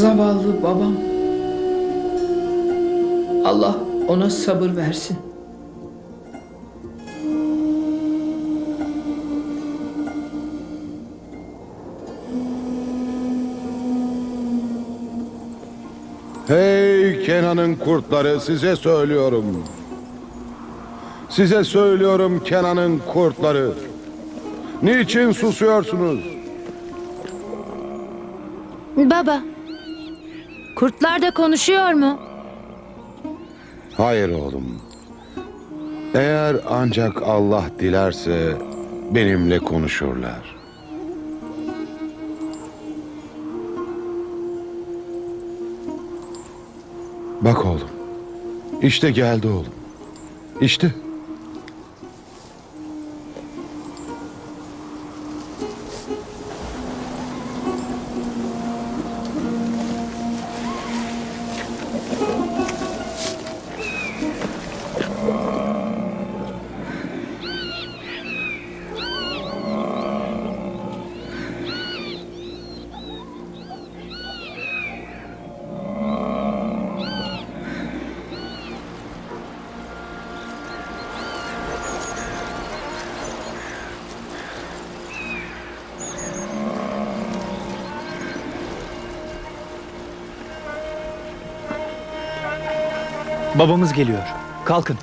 Zavallı babam. Allah ona sabır versin. Hey Kenan'ın kurtları size söylüyorum. Size söylüyorum Kenan'ın kurtları. Niçin susuyorsunuz? Baba, kurtlar da konuşuyor mu? Hayır oğlum. Eğer ancak Allah dilerse benimle konuşurlar. Bak oğlum. İşte geldi oğlum. İşte. Babamız geliyor. Kalkın.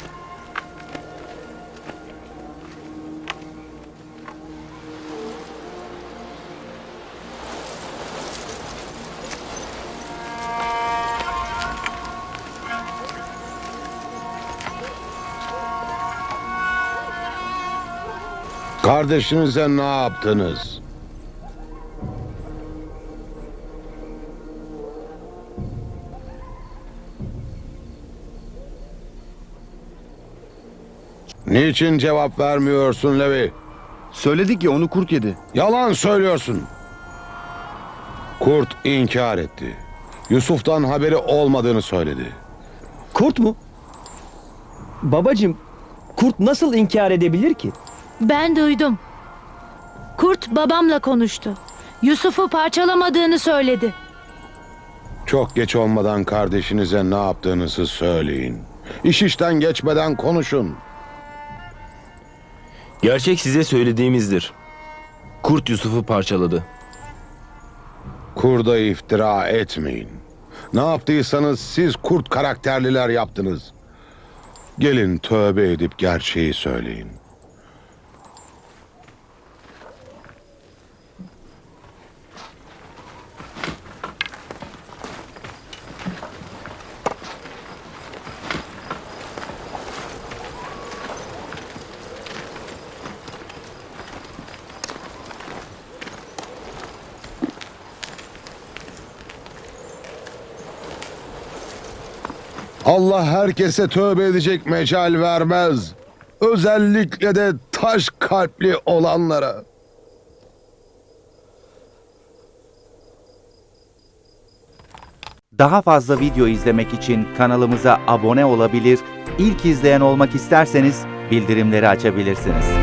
Kardeşinize ne yaptınız? Niçin cevap vermiyorsun Levi? Söyledik ya onu kurt yedi. Yalan söylüyorsun. Kurt inkar etti. Yusuf'tan haberi olmadığını söyledi. Kurt mu? Babacım, kurt nasıl inkar edebilir ki? Ben duydum. Kurt babamla konuştu. Yusuf'u parçalamadığını söyledi. Çok geç olmadan kardeşinize ne yaptığınızı söyleyin. İş işten geçmeden konuşun. Gerçek size söylediğimizdir. Kurt Yusuf'u parçaladı. Kurda iftira etmeyin. Ne yaptıysanız siz kurt karakterliler yaptınız. Gelin tövbe edip gerçeği söyleyin. Allah herkese tövbe edecek mecal vermez. Özellikle de taş kalpli olanlara. Daha fazla video izlemek için kanalımıza abone olabilir, ilk izleyen olmak isterseniz bildirimleri açabilirsiniz.